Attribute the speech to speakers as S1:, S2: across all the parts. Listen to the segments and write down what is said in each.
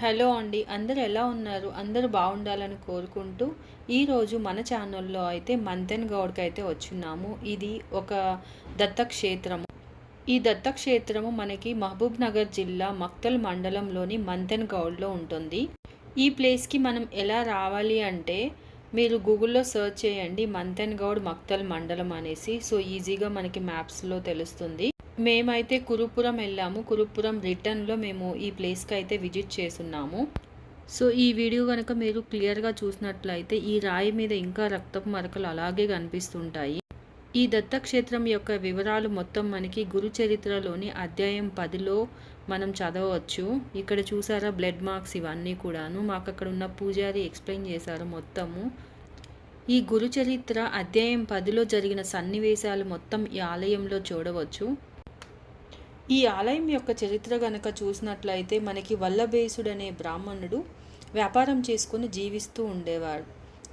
S1: Hello అండి. అందరు ఎలా ఉన్నారు? అందరూ బాగుండాలని కోరుకుంటూ ఈరోజు మన ఛానల్లో అయితే మంతెన్ గౌడ్కి అయితే వచ్చున్నాము. ఇది ఒక దత్తక్షేత్రము. ఈ దత్తక్షేత్రము మనకి మహబూబ్ నగర్ జిల్లా మక్తల్ మండలంలోని మంతెన్ గౌడ్లో ఉంటుంది. ఈ ప్లేస్కి మనం ఎలా రావాలి అంటే మీరు గూగుల్లో సెర్చ్ చేయండి మంతెన్ గౌడ్ మక్తల్ మండలం అనేసి. సో ఈజీగా మనకి మ్యాప్స్లో తెలుస్తుంది. మేమైతే కురుపురం వెళ్ళాము. కురుపురం రిటర్న్లో మేము ఈ ప్లేస్కి అయితే విజిట్ చేస్తున్నాము. సో ఈ వీడియో కనుక మీరు క్లియర్గా చూసినట్లయితే ఈ రాయి మీద ఇంకా రక్తపు మరకలు అలాగే కనిపిస్తుంటాయి. ఈ దత్తక్షేత్రం యొక్క వివరాలు మొత్తం మనకి గురు చరిత్రలోని అధ్యాయం పదిలో మనం చదవచ్చు. ఇక్కడ చూసారా బ్లడ్ మార్క్స్ ఇవన్నీ కూడాను. మాకు అక్కడ ఉన్న పూజారి ఎక్స్ప్లెయిన్ చేశారు మొత్తము. ఈ గురు చరిత్ర అధ్యాయం పదిలో జరిగిన సన్నివేశాలు మొత్తం ఈ ఆలయంలో చూడవచ్చు. ఈ ఆలయం యొక్క చరిత్ర గనక చూసినట్లయితే మనకి వల్లభేసుడు అనే బ్రాహ్మణుడు వ్యాపారం చేసుకుని జీవిస్తూ ఉండేవాడు.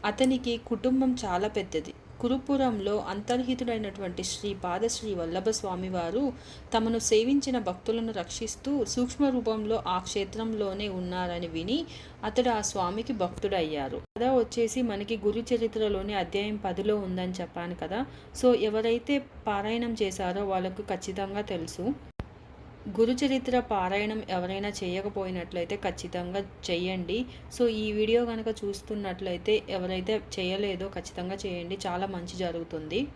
S1: అతనికి కుటుంబం చాలా పెద్దది. కురుపురంలో అంతర్హితుడైనటువంటి శ్రీ పాదశ్రీ వల్లభ స్వామి వారు తమను సేవించిన భక్తులను రక్షిస్తూ సూక్ష్మ రూపంలో ఆ క్షేత్రంలోనే ఉన్నారని విని అతడు ఆ స్వామికి భక్తుడయ్యారు. కథ వచ్చేసి మనకి గురు చరిత్రలోని అధ్యాయం పదిలో ఉందని చెప్పాను కదా. సో ఎవరైతే పారాయణం చేశారో వాళ్ళకు ఖచ్చితంగా తెలుసు. గురుచరిత్ర పారాయణం ఎవరైనా చేయకపోయినట్లయితే ఖచ్చితంగా చేయండి. సో ఈ వీడియో కనుక చూస్తున్నట్లయితే ఎవరైతే చేయలేదో ఖచ్చితంగా చేయండి. చాలా మంచి జరుగుతుంది.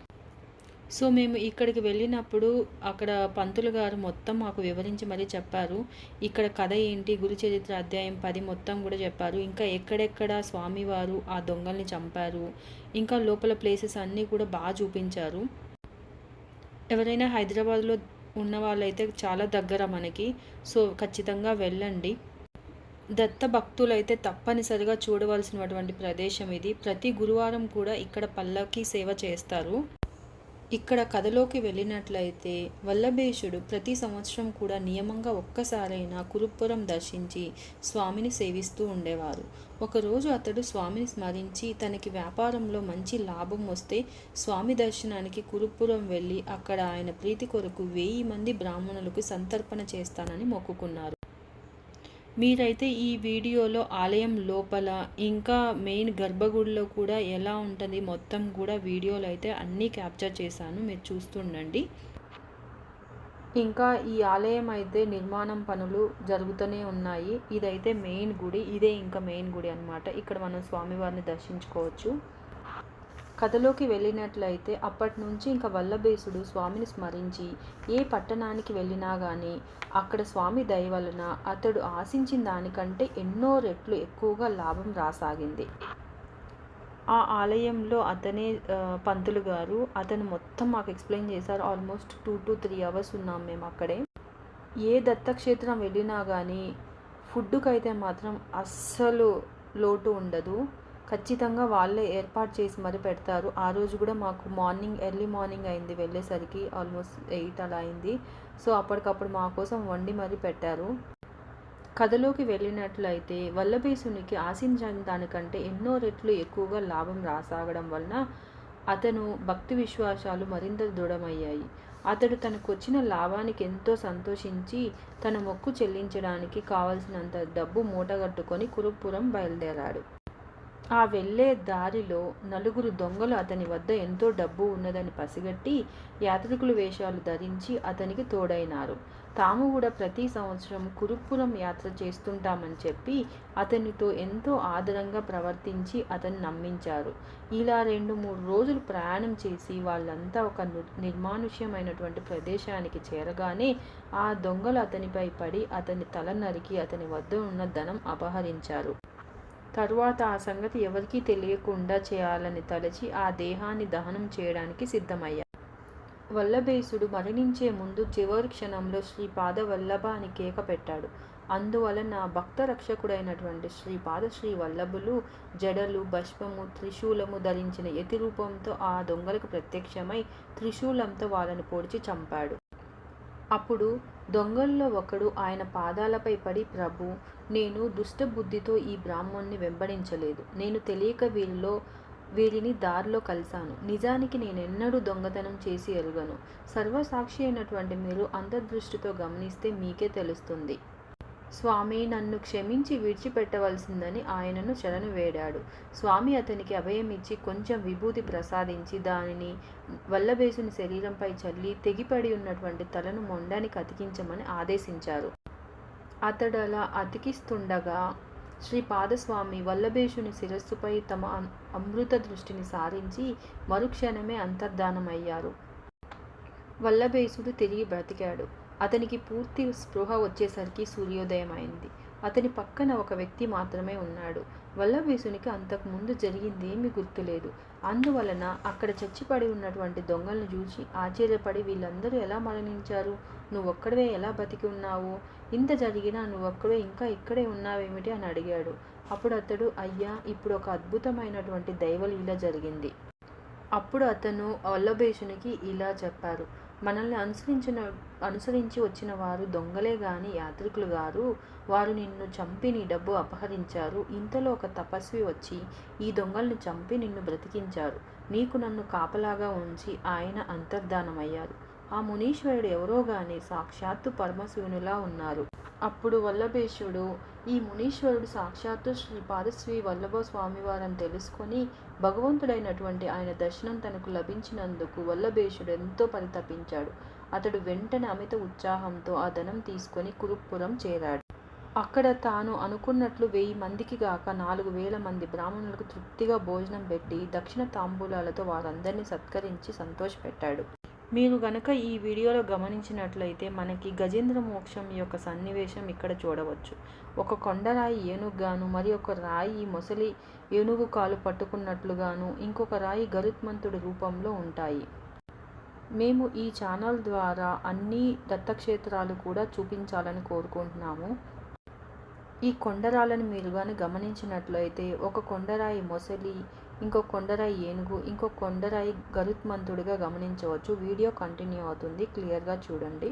S1: సో మేము ఇక్కడికి వెళ్ళినప్పుడు అక్కడ పంతులు గారు మొత్తం మాకు వివరించి మరీ చెప్పారు. ఇక్కడ కథ ఏంటి? గురుచరిత్ర అధ్యాయం పది మొత్తం కూడా చెప్పారు. ఇంకా ఎక్కడెక్కడ స్వామివారు ఆ దొంగల్ని చంపారు? ఇంకా లోపల ప్లేసెస్ అన్నీ కూడా బాగా చూపించారు. ఎవరైనా హైదరాబాద్లో ఉన్న వాళ్ళైతే చాలా దగ్గర మనకి. సో ఖచ్చితంగా వెళ్ళండి. దత్త భక్తులైతే తప్పనిసరిగా చూడవలసినటువంటి ప్రదేశం ఇది. ప్రతి గురువారం కూడా ఇక్కడ పల్లకి సేవ చేస్తారు. ఇక్కడ కథలోకి వెళ్ళినట్లయితే వల్లభేషుడు ప్రతి సంవత్సరం కూడా నియమంగా ఒక్కసారైనా కురుపురం దర్శించి స్వామిని సేవిస్తూ ఉండేవారు. ఒకరోజు అతడు స్వామిని స్మరించి తనకి వ్యాపారంలో మంచి లాభం వస్తే స్వామి దర్శనానికి కురుపురం వెళ్ళి అక్కడ ఆయన ప్రీతి కొరకు వెయ్యి మంది బ్రాహ్మణులకు సంతర్పణ చేస్తానని మొక్కుకున్నారు. మీరైతే ఈ వీడియోలో ఆలయం లోపల ఇంకా మెయిన్ గర్భగుడిలో కూడా ఎలా ఉంటుంది మొత్తం కూడా వీడియోలు అయితే అన్నీ క్యాప్చర్ చేశాను. మీరు చూస్తుండండి. ఇంకా ఈ ఆలయం అయితే నిర్మాణం పనులు జరుగుతూనే ఉన్నాయి. ఇదైతే మెయిన్ గుడి ఇదే ఇంకా మెయిన్ గుడి అనమాట ఇక్కడ మనం స్వామివారిని దర్శించుకోవచ్చు. కథలోకి వెళ్ళినట్లయితే అప్పటి నుంచి ఇంకా వల్లభేసుడు స్వామిని స్మరించి ఏ పట్టణానికి వెళ్ళినా కానీ అక్కడ స్వామి దయ వలన అతడు ఆశించిన దానికంటే ఎన్నో రెట్లు ఎక్కువగా లాభం రాసాగింది. ఆ ఆలయంలో అతనే పంతులు గారు అతను మొత్తం మాకు ఎక్స్ప్లెయిన్ చేశారు. Almost two to three hours ఉన్నాం మేము అక్కడే. ఏ దత్తక్షేత్రం వెళ్ళినా కానీ ఫుడ్కైతే మాత్రం అస్సలు లోటు ఉండదు. ఖచ్చితంగా వాళ్ళే ఏర్పాటు చేసి మరి పెడతారు. ఆ రోజు కూడా మాకు మార్నింగ్ ఎర్లీ మార్నింగ్ అయింది వెళ్ళేసరికి ఆల్మోస్ట్ ఎయిట్ అలా అయింది. సో అప్పటికప్పుడు మా కోసం వండి మరి పెట్టారు. కథలోకి వెళ్ళినట్లయితే వల్లభేసునికి ఆశించిన దానికంటే ఎన్నో రెట్లు ఎక్కువగా లాభం రాసాగడం వలన అతను భక్తి విశ్వాసాలు మరింత దృఢమయ్యాయి. అతడు తనకు వచ్చిన లాభానికి ఎంతో సంతోషించి తన మొక్కు చెల్లించడానికి కావలసినంత డబ్బు మూటగట్టుకొని కురుపురం బయలుదేరాడు. ఆ వెళ్ళే దారిలో నలుగురు దొంగలు అతని వద్ద ఎంతో డబ్బు ఉన్నదని పసిగట్టి యాత్రికులు వేషాలు ధరించి అతనికి తోడైనారు. తాము కూడా ప్రతి సంవత్సరం కురుపురం యాత్ర చేస్తుంటామని చెప్పి అతనితో ఎంతో ఆదరంగా ప్రవర్తించి అతన్ని నమ్మించారు. ఇలా రెండు మూడు రోజులు ప్రయాణం చేసి వాళ్ళంతా ఒక నిర్మానుష్యమైనటువంటి ప్రదేశానికి చేరగానే ఆ దొంగలు అతనిపై పడి అతని తల నరికి అతని వద్ద ఉన్న ధనం అపహరించారు. తరువాత ఆ సంగతి ఎవరికీ తెలియకుండా చేయాలని తలచి ఆ దేహాన్ని దహనం చేయడానికి సిద్ధమయ్యారు వల్లభేసుడు మరణించే ముందు చివరి క్షణంలో శ్రీ పాదవల్లభ అని కేక పెట్టాడు. అందువలన భక్త రక్షకుడైనటువంటి శ్రీ పాదశ్రీ వల్లభులు జడలు భస్మము త్రిశూలము ధరించిన యతి రూపంతో ఆ దొంగలకు ప్రత్యక్షమై త్రిశూలంతో వాళ్ళని పొడిచి చంపాడు. అప్పుడు దొంగల్లో ఒకడు ఆయన పాదాలపై పడి ప్రభు నేను దుష్టబుద్ధితో ఈ బ్రాహ్మణ్ణి వెంబడించలేదు. నేను తెలియక వీరిలో వీరిని దారిలో కలిశాను. నిజానికి నేనెన్నడూ దొంగతనం చేసి ఎరుగను. సర్వసాక్షి అయినటువంటి మీరు అంతర్దృష్టితో గమనిస్తే మీకే తెలుస్తుంది. స్వామి నన్ను క్షమించి విడిచిపెట్టవలసిందని ఆయనను శరణు వేడాడు. స్వామి అతనికి అభయం ఇచ్చి కొంచెం విభూతి ప్రసాదించి దానిని వల్లభేసుని శరీరంపై చల్లి తెగిపడి ఉన్నటువంటి తలను మొండానికి అతికించమని ఆదేశించారు. అతడు అలా అతికిస్తుండగా శ్రీ పాదస్వామి వల్లభేషుని శిరస్సుపై తమ అమృత దృష్టిని సారించి మరుక్షణమే అంతర్ధానమయ్యారు. వల్లభేసుడు తిరిగి బ్రతికాడు. అతనికి పూర్తి స్పృహ వచ్చేసరికి సూర్యోదయం అయింది అతని పక్కన ఒక వ్యక్తి మాత్రమే ఉన్నాడు. వల్లభేసునికి అంతకుముందు జరిగింది ఏమీ గుర్తులేదు. అందువలన అక్కడ చచ్చిపడి ఉన్నటువంటి దొంగలను చూసి ఆశ్చర్యపడి వీళ్ళందరూ ఎలా మరణించారు? నువ్వొక్కడవే ఎలా బతికి ఉన్నావు? ఇంత జరిగినా నువ్వొక్కడే ఇంకా ఇక్కడే ఉన్నావేమిటి అని అడిగాడు. అప్పుడు అతడు అయ్యా ఇప్పుడు ఒక అద్భుతమైనటువంటి దైవలీల జరిగింది. అప్పుడు అతను వల్లభేషునికి ఇలా చెప్పారు. మనల్ని అనుసరించిన అనుసరించి వచ్చిన వారు దొంగలే గాని యాత్రికులు గారు. వారు నిన్ను చంపి నీ డబ్బు అపహరించారు. ఇంతలో ఒక తపస్వి వచ్చి ఈ దొంగలను చంపి నిన్ను బ్రతికించారు. నీకు నన్ను కాపలాగా ఉంచి ఆయన అంతర్ధానమయ్యారు. ఆ మునీశ్వరుడు ఎవరో గాని సాక్షాత్తు పరమశివునిలా ఉన్నారు. అప్పుడు వల్లభేశుడు ఈ మునీశ్వరుడు సాక్షాత్తు శ్రీ పాదశ్రీ వల్లభ స్వామివారని తెలుసుకొని భగవంతుడైనటువంటి ఆయన దర్శనం తనకు లభించినందుకు వల్లభేశుడు ఎంతో పరితపించాడు. అతడు వెంటనే అమిత ఉత్సాహంతో ఆ ధనం తీసుకొని కురుపురం చేరాడు. అక్కడ తాను అనుకున్నట్లు వెయ్యి మందికి గాక నాలుగు వేల మంది బ్రాహ్మణులకు తృప్తిగా భోజనం పెట్టి దక్షిణ తాంబూలాలతో వారందరినీ సత్కరించి సంతోషపెట్టాడు. మీరు గనక ఈ వీడియోలో గమనించినట్లయితే మనకి గజేంద్ర మోక్షం యొక్క సన్నివేశం ఇక్కడ చూడవచ్చు. ఒక కొండరాయి ఏనుగుగాను మరి ఒక రాయి మొసలి ఏనుగు కాలు పట్టుకున్నట్లుగాను ఇంకొక రాయి గరుత్మంతుడి రూపంలో ఉంటాయి. మేము ఈ ఛానల్ ద్వారా అన్ని దత్తక్షేత్రాలు కూడా చూపించాలని కోరుకుంటున్నాము. ఈ కొండరాలను మీరు కానీ గమనించినట్లయితే ఒక కొండరాయి మొసలి ఇంకో కొండరాయి ఏనుగు ఇంకో కొండరాయి గరుత్మంతుడిగా గమనించవచ్చు. వీడియో కంటిన్యూ అవుతుంది. క్లియర్గా చూడండి.